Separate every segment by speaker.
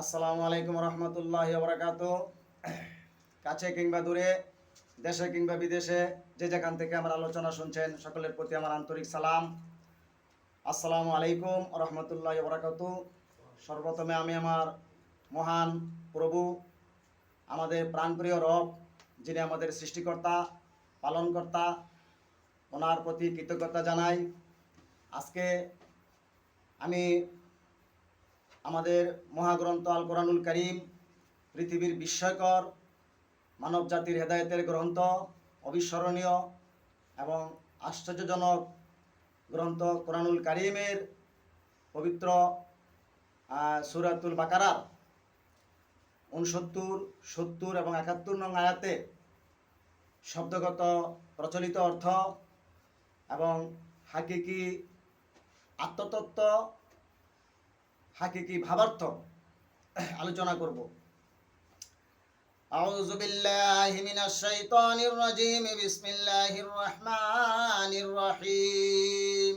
Speaker 1: আসসালামু আলাইকুম রহমতুল্লাহ বরাকাত কাছে কিংবা দূরে, দেশে কিংবা বিদেশে, যে যেখান থেকে আমার আলোচনা শুনছেন, সকলের প্রতি আমার আন্তরিক সালাম। আসসালামু আলাইকুম রহমতুল্লাহ বরাকাত সর্বপ্রথমে আমি আমার মহান প্রভু, আমাদের প্রাণপ্রিয় রব, যিনি আমাদের সৃষ্টিকর্তা, পালনকর্তা, ওনার প্রতি কৃতজ্ঞতা জানাই। আজকে আমি আমাদের মহাগ্রন্থ আল কোরআনুল করিম, পৃথিবীর বিস্ময়কর মানব জাতির হেদায়েতের গ্রন্থ, অবিস্মরণীয় এবং আশ্চর্যজনক গ্রন্থ কোরআনুল করিমের পবিত্র সুরাতুল বাকারার উনসত্তর সত্তর এবং একাত্তর নং আয়াতে শব্দগত প্রচলিত অর্থ এবং হাকিকি আত্মতত্ত্ব হাকিকি ভাবার্থ আলোচনা করব أعوذ بالله من الشيطان الرجيم بسم الله الرحمن الرحيم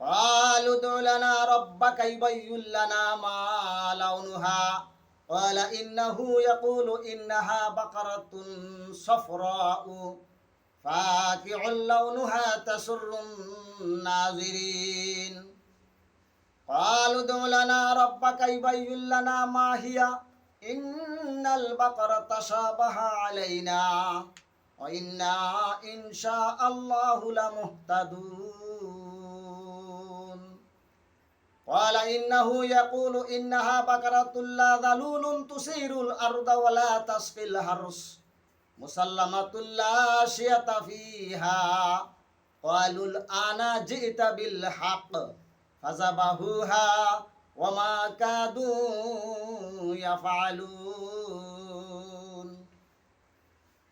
Speaker 1: قالوا ادع لنا ربك يبين لنا ما لونها قال إنه يقول إنها بقرة صفراء فاكع لونها تسر الناظرين قالوا ادع لنا ربك يبين لنا ما هي إن البقرة تشابه علينا وإنا إن شاء الله لمهتدون قال إنه يقول إنها بقرة لا ذلول تسير الأرض ولا تسقي الحرث مسلمة لا شية فيها قالوا الآن جئت بالحق ফাজাবাহুহা ওয়ামা কাদু ইয়াফালুন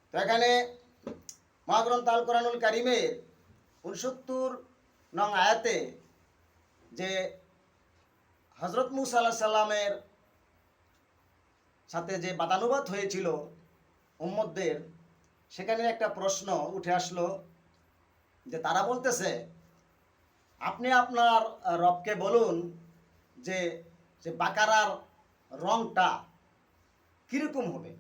Speaker 1: তো এখানে মহাগ্রন্থ আল কোরআনুল কারিমের উনসত্তর নং আয়াতে যে হজরত মুসা আল্লাহ সাল্লামের সাথে যে বাদানুবাদ হয়েছিল উম্মদদের সেখানে একটা প্রশ্ন উঠে আসলো যে তারা বলতেছে আপনি আপনার রবকে বলুন যে যে বাকারার রংটা কীরকম হবে?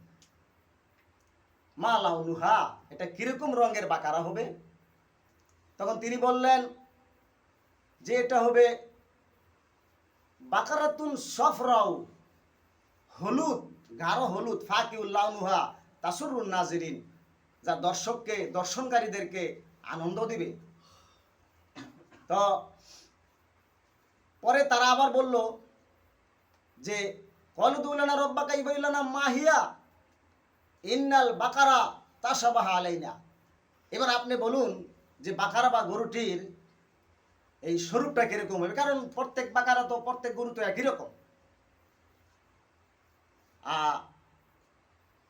Speaker 1: মা লাউলুহা, এটা কীরকম রঙের বাকারা হবে? তখন তিনি বললেন যে এটা হবে বাকারাতুন সফরাউ, হলুদ, গাঢ় হলুদ ফাকিউল্লাহনুহা তাসুরুন নাজিরিন, যা দর্শককে, দর্শনকারীদেরকে আনন্দ দিবে। তো পরে তারা আবার বলল যে কলদুলানা রব্বাকা ইবাইলানা মাহিয়া, ইন্নাল বাকারা তাসাবাহা আলাইনা। এবার আপনি বলুন যে, বাকারা বা গরুটির এই স্বরূপটা কীরকম হবে? কারণ প্রত্যেক বাকারা তো প্রত্যেক গরু তো একই রকম।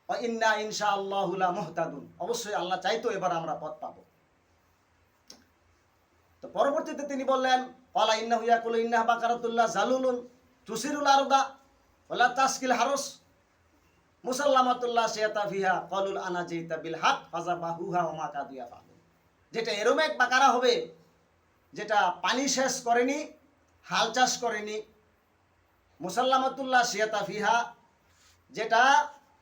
Speaker 1: ইন্না ইনশা আল্লাহুলা মুহতাদুন অবশ্যই আল্লাহ চাইতো এবার আমরা পথ পাবো। তো পরবর্তীতে তিনি বললেন পালা ইন্না হুইয়া কুল ইন্না বাকারাতুল্লাহ জালুলুন তুসিরুল আরদা ওলা তাসকিল হারস মুসাল্লামাতুল্লাহ সিয়াতা ফিহা কলুল আনা জিতা বিল হাক ফাজা বাহুহা ওমা কাদিয়া ফাহু যেটা এরম এক বাকারা হবে, যেটা পানি শেষ করেনি, হাল চাষ করেনি, মুসাল্লামাতুল্লাহ সিয়াতা ফিহা যেটা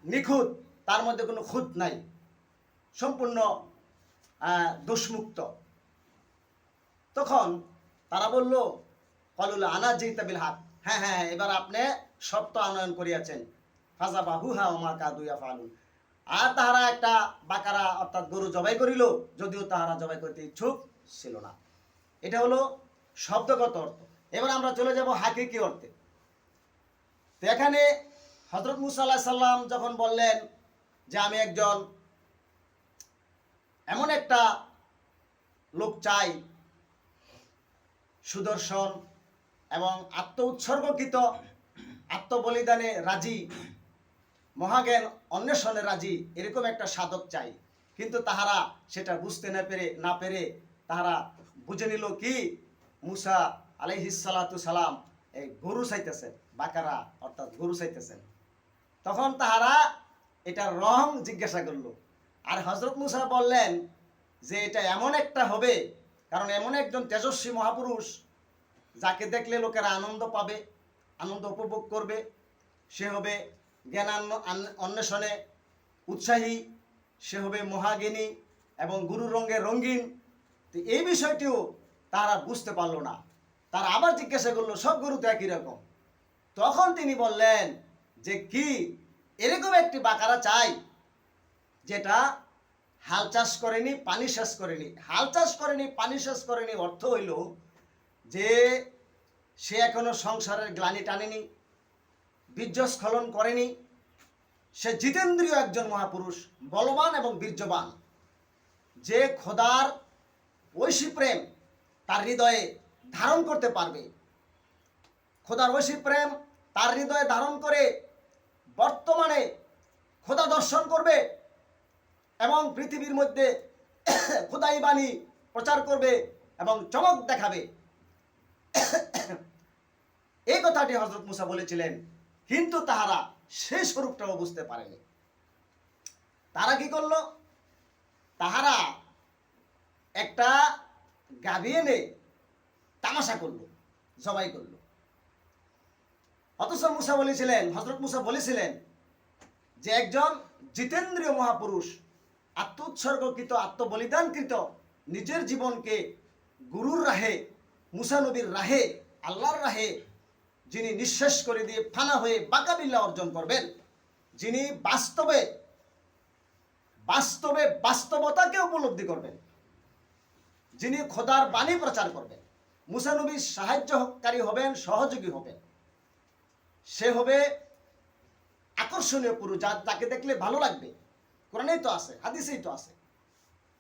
Speaker 1: নিখুঁত, তার মধ্যে কোনো খুঁত নাই, সম্পূর্ণ দোষমুক্ত। তখন তারা বলল, কলুল আনা জিতাবিল হাক। হ্যাঁ হ্যাঁ এবার আপনি সত্য আনয়ন করিয়াছেন। ফাজা বাহু হা ওমা কাদুয়া ফালুন আর তাহারা একটা বাকারা অর্থাৎ গরু জবাই করিল, যদিও তাহারা জবাই করতে ইচ্ছুক ছিল না। এটা হলো শব্দগত অর্থ। এবার আমরা চলে যাব হাকিকি অর্থে। তো এখানে হজরত মুসা আল্লাহ সাল্লাম যখন বললেন যে, আমি একজন এমন একটা লোক চাই সুদর্শন এবং আত্ম উৎসর্গকৃত আত্মবলিদানে রাজি, মহাজ্ঞান অন্বেষণে রাজি এরকম একটা সাধক চাই। কিন্তু তাহারা সেটা বুঝতে না পেরে না পেরে তাহারা বুঝে নিল কি? মুসা আলাইহিসালাতু সালাম এই গরু চাইতেছেন, বাকারা অর্থাৎ গরু চাইতেছেন। তখন তাহারা এটা রং জিজ্ঞাসা করল। আর হজরত মুসা বললেন যে এটা এমন একটা হবে কারণ এমন একজন তেজস্বী মহাপুরুষ যাকে দেখলে লোকেরা আনন্দ পাবে, আনন্দ উপভোগ করবে। সে হবে আন- অন্বেষণে উৎসাহী, সে হবে মহাজ্ঞানী এবং গুরু রঙ্গে রঙ্গিন তো এই বিষয়টিও তারা বুঝতে পারল না। তারা আবার জিজ্ঞাসা করল, সব গরু তো একই রকম? তখন তিনি বললেন যে, কি? এরকম একটি বাকারা চাই, যেটা হাল চাষ করেনি, পানি সেচ করেনি। হাল চাষ করেনি, পানি সেচ করেনি অর্থ হইল যে সে এখনও সংসারের গ্লানি টানেনি, বীর্যস্খলন করেনি। সে জিতেন্দ্রীয় একজন মহাপুরুষ, বলবান এবং বীর্যবান। যে খোদার ঐশী প্রেম তার হৃদয়ে ধারণ করতে পারবে। খোদার ঐশী প্রেম তার হৃদয়ে ধারণ করে বর্তমানে খোদা দর্শন করবে। এবং পৃথিবীর মধ্যে খোদাই বাণী প্রচার করবে এবং চমক দেখাবে। এই কথাটি হজরত মুসা বলেছিলেন, কিন্তু তাহারা সেই স্বরূপটাও বুঝতে পারেনি। তারা কি করল? তাহারা একটা গাভী এনে তামাশা করল, জবাই করল। অথচ মুসা বলেছিলেন হজরত মুসা বলেছিলেন যে একজন জিতেন্দ্রীয় মহাপুরুষ আত্ম উৎসর্গকৃত আত্মবলিদানকৃত নিজের জীবনকে গুরুর রাহে মুসানবীর রাহে, আল্লাহর রাহে যিনি নিঃশেষ করে দিয়ে ফানা হয়ে বাকাবিল্লা অর্জন করবেন, যিনি বাস্তবে বাস্তবে বাস্তবতাকে উপলব্ধি করবেন, যিনি খোদার বাণী প্রচার করবেন মুসানবীর সাহায্যকারী হবেন, সহযোগী হবেন। সে হবে আকর্ষণীয় পুরুষ যা তাকে দেখলে ভালো লাগবে। কোরআনেই তো আছে, হাদিসেই তো আছে।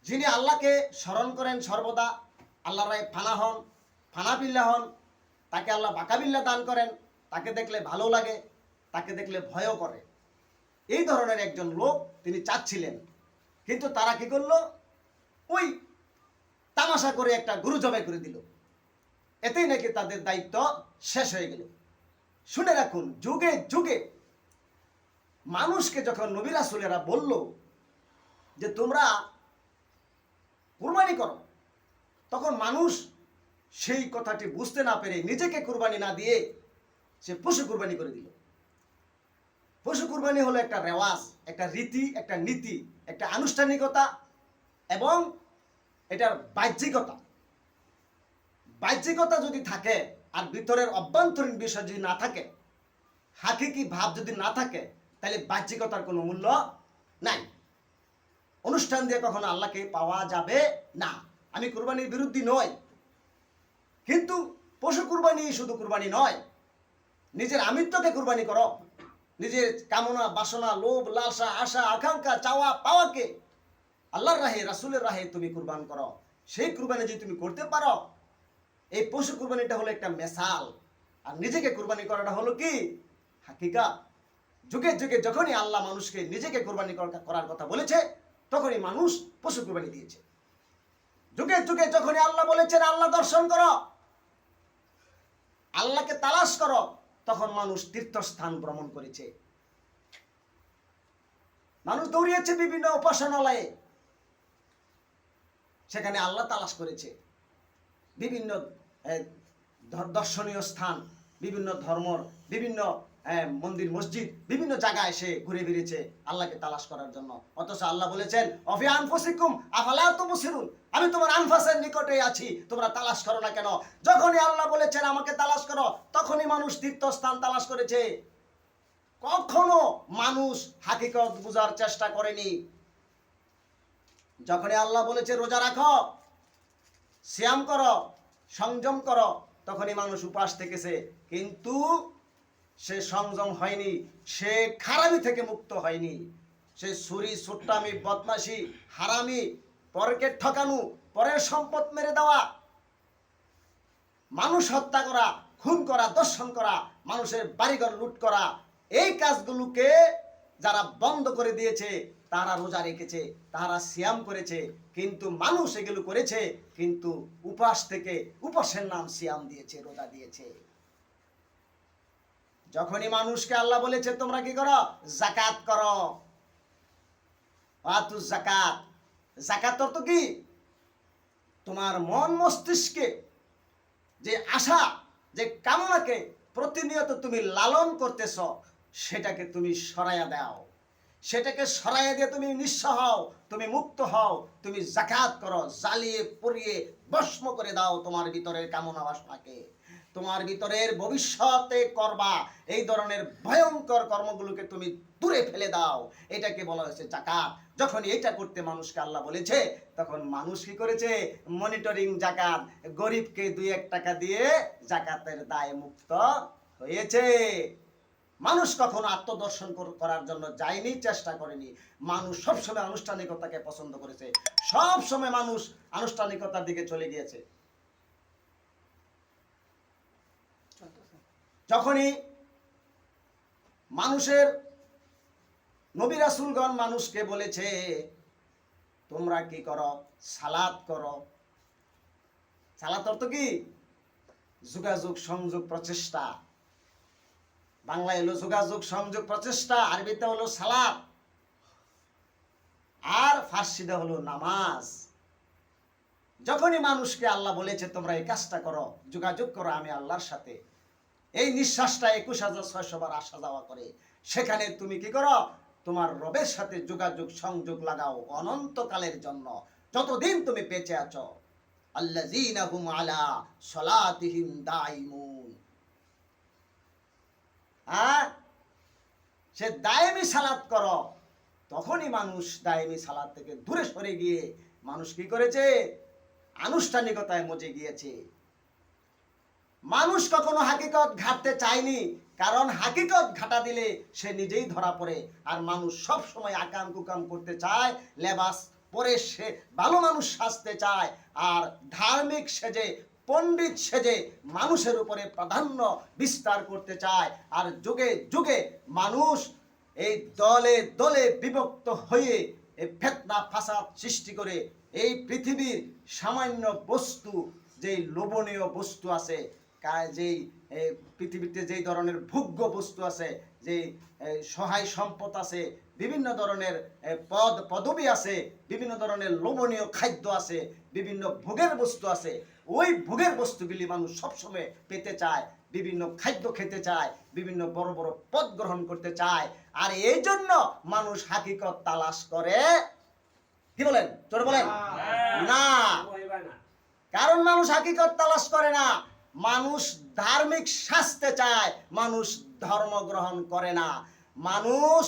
Speaker 1: যিনি আল্লাহকে স্মরণ করেন সর্বদা আল্লাহ রায় ফানা হন, ফানা বিল্লা হন, তাকে আল্লাহ বাকাবিল্লা দান করেন, তাকে দেখলে ভালো লাগে, তাকে দেখলে ভয়ও করে। এই ধরনের একজন লোক তিনি চাচ্ছিলেন। কিন্তু তারা কি করল? ওই তামাশা করে একটা গুরু জবাই করে দিল। এতেই নাকি তাদের দায়িত্ব শেষ হয়ে গেল। শুনে রাখুন, যুগে যুগে মানুষকে যখন নবী রাসূলেরা বলল যে তোমরা কুরবানি করো, তখন মানুষ সেই কথাটি বুঝতে না পেরে নিজেকে কুরবানি না দিয়ে সে পশু কুরবানি করে দিল। পশু কুরবানি হলো একটা রেওয়াজ, একটা রীতি, একটা নীতি, একটা আনুষ্ঠানিকতা এবং এটার বাহ্যিকতা। বাহ্যিকতা যদি থাকে আর ভিতরের অভ্যন্তরীণ বিষয় যদি না থাকে, হাকিকি ভাব যদি না থাকে তাহলে বাহ্যিকতার কোনো মূল্য নাই। অনুষ্ঠান দিয়ে কখনো আল্লাহকে পাওয়া যাবে না। আমি কুরবানির বিরুদ্ধে নই। কিন্তু পশু কুরবানি শুধু কুরবানি নয়। নিজের আমিত্বকে কুরবানি করো। নিজের কামনা, বাসনা, লোভ, লালসা, আশা, আকাঙ্ক্ষা, চাওয়া, পাওয়াকে আল্লাহর রাহে, রাসুলের রাহে তুমি কুরবান করো। সেই কুরবানি যদি তুমি করতে পারো, এই পশু কুরবানিটা হলো একটা মেসাল আর নিজেকে কুরবানি করাটা হলো কি? হাকিকা যুগে যুগে যখনই আল্লাহ মানুষকে নিজেকে কোরবানি করার কথা বলেছে, তখনই মানুষ পশু কোরবানি দিয়েছে। যুগে যুগে যখনই আল্লাহ বলেছেন, আল্লাহ দর্শন করো, আল্লাহকে তালাশ করো, তখন মানুষ তীর্থস্থান ভ্রমণ করেছে। মানুষ দৌড়িয়েছে বিভিন্ন উপাসনালয়ে। সেখানে আল্লাহ তালাশ করেছে। বিভিন্ন দর্শনীয় স্থান, বিভিন্ন ধর্মর বিভিন্ন মন্দির, মসজিদ, বিভিন্ন জায়গায় সে ঘুরে বেরিয়েছে আল্লাহকে তালাশ করার জন্য। অথচ আল্লাহ বলেছেন, অফি আনফুসিকুম, আফালা তুবসিরুন? আমি তোমার আনফাসের নিকটে আছি, তোমরা তালাশ করো না কেন? যখনই আল্লাহ বলেছেন, আমাকে তালাশ করো, তখনই মানুষ তীর্থস্থান তালাশ করেছে। কখনো মানুষ হাকিকত বোঝার চেষ্টা করেনি। যখনই আল্লাহ বলেছে, রোজা রাখো শ্যাম করো, সংযম করো, তখনই মানুষ উপাস থেকেছে। কিন্তু সে সংযম হয়নি, সে খারামি থেকে মুক্ত হয়নি। সে সুরি সুট্টামি, বদমাশি, হারামি, পরকে ঠকানো, পরের সম্পদ মেরে দেওয়া, মানুষ হত্যা করা, খুন করা, দর্শন করা, মানুষের বাড়িঘর লুট করা, এই কাজগুলোকে যারা বন্ধ করে দিয়েছে, তারা রোজা রেখেছে, তারা সিয়াম করেছে, কিন্তু মানুষ এগুলো করেছে, কিন্তু উপাস থেকে, উপাসের নাম সিয়াম দিয়েছে, রোজা দিয়েছে। যখনই মানুষকে আল্লাহ বলেছে, তোমরা কি করো? জাকাত করো। জাকাত জাকাত অর্থ কি? তোমার মন মস্তিষ্কে যে আশা, যে কামনাকে প্রতিনিয়ত তুমি লালন করতেছ, সেটাকে তুমি সরাইয়া দাও। সেটাকে সরাইয়া দিয়ে তুমি নিঃস্ব হও, তুমি মুক্ত হও, তুমি জাকাত করো, জ্বালিয়ে পুড়িয়ে ভস্ম করে দাও তোমার ভিতরের কামনা বাসনাকে। তোমার ভিতরের ভবিষ্যতে করবা। এই ধরনের ভয়ঙ্কর কর্মগুলোকে তুমি দূরে ফেলে দাও। এটাকে বলা হয়েছে জাকাত। যখন এইটা করতে মানুষকে আল্লাহ বলেছে, তখন মানুষ কি করেছে? মনিটরিং জাকাত। গরিবকে দুই এক টাকা দিয়ে জাকাতের দায় মুক্ত হয়েছে। মানুষ কখনো আত্মদর্শন করার জন্য যায়নি, চেষ্টা করেনি। মানুষ সবসময় আনুষ্ঠানিকতাকে পছন্দ করেছে। সব সময় মানুষ আনুষ্ঠানিকতার দিকে চলে গিয়েছে। যখনই মানুষের নবী রাসূলগণ মানুষকে বলেছে, তোমরা কি করো? সালাত করো? সালাত অর্থ কি? যোগাযোগ, সংযোগ, প্রচেষ্টা। বাংলায় হলো যোগাযোগ, সংযোগ, প্রচেষ্টা, আরবিতে হলো সালাত। আর ফার্সিতে হলো নামাজ। যখনই মানুষকে আল্লাহ বলেছে, তোমরা এই কাজটা করো, যোগাযোগ করো আমি আল্লাহর সাথে। এই নিঃশ্বাসটা একুশ হাজার ছয়শো বার আসা যাওয়া করে। সেখানে তুমি কি করো? তোমার রবের সাথে যোগাযোগ সংযোগ লাগাও অনন্তকালের জন্য। যতদিন তুমি বেঁচে আছো। আলা হ্যাঁ সে দায়েমি সালাত করো। তখনই মানুষ দায়েমি সালাত থেকে দূরে সরে গিয়ে মানুষ কি করেছে? আনুষ্ঠানিকতায় মজে গিয়েছে। মানুষ কখনো হাকিকত ঘাটতে চায়নি, কারণ হাকিকত ঘাটা দিলে সে নিজেই ধরা পড়ে। আর মানুষ সব সময় আকাম কুকাম করতে চায়, লেবাস পরে সে ভালো মানুষ সাজতে চায়, আর ধার্মিক সেজে, পণ্ডিত সেজে মানুষের উপরে প্রাধান্য বিস্তার করতে চায়। আর যুগে যুগে মানুষ এই দলে দলে বিভক্ত হয়ে এই ফেতনা ফাসাদ সৃষ্টি করে এই পৃথিবীর সামান্য বস্তু, যেই লোভনীয় বস্তু আছে যেই পৃথিবীতে যেই ধরনের ভোগ্য বস্তু আছে যে সহায় সম্পদ আছে বিভিন্ন ধরনের পদ পদবি আছে বিভিন্ন ধরনের লোভনীয় খাদ্য আছে বিভিন্ন ভোগের বস্তু আছে ওই ভোগের বস্তুগুলি মানুষ সবসময় পেতে চায় বিভিন্ন খাদ্য খেতে চায় বিভিন্ন বড় বড় পদ গ্রহণ করতে চায় আর এই জন্য মানুষ হাকিকত তালাশ করে। কি বলেন? চোর বলেন? না। কারণ মানুষ হাকিকত তালাশ করে না। মানুষ ধার্মিক শাস্তে চায় মানুষ ধর্ম গ্রহণ করে না। মানুষ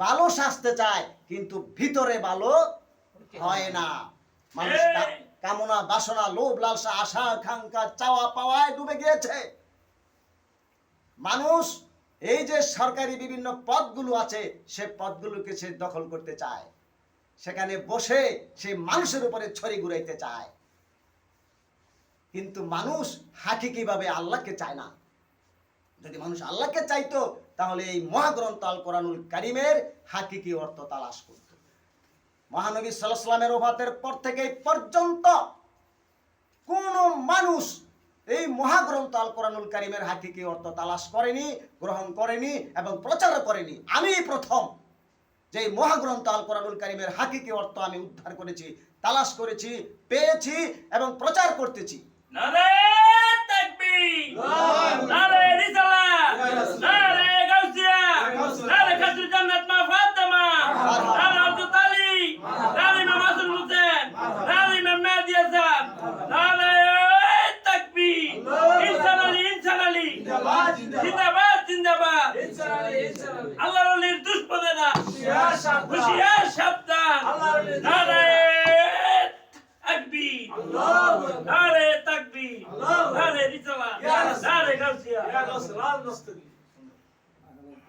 Speaker 1: ভালো শাস্তে চায় কিন্তু ভিতরে ভালো হয় না। মানুষ কামনা বাসনা লোভ লালসা আশা আকাঙ্ক্ষা চাওয়া পাওয়ায় ডুবে গিয়েছে। মানুষ এই যে সরকারি বিভিন্ন পদগুলো আছে সে পদগুলোকে সে দখল করতে চায়। সেখানে বসে সে মানুষের উপরে ছড়ি ঘুরাইতে চায়। কিন্তু মানুষ হাকিকিভাবে আল্লাহকে চায় না? যদি মানুষ আল্লাহকে চাইতো, তাহলে এই মহাগ্রন্থ আল কোরআনুল কারিমের হাকিকি অর্থ তালাশ করত। মহানবী সাল্লামের ওফাতের পর থেকে পর্যন্ত কোন মানুষ এই মহাগ্রন্থ আল কোরআনুল কারিমের হাকিকি অর্থ তালাশ করেনি, গ্রহণ করেনি এবং প্রচার করেনি। আমি প্রথম যে মহাগ্রন্থ আল কোরআনুল কারিমের হাকিকি অর্থ আমি উদ্ধার করেছি, তালাশ করেছি, পেয়েছি এবং প্রচার করতেছি।
Speaker 2: নারে তাকবীর নারে রিসালাত নারে গাউসিয়া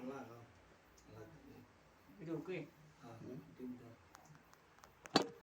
Speaker 2: இருக்குங்களா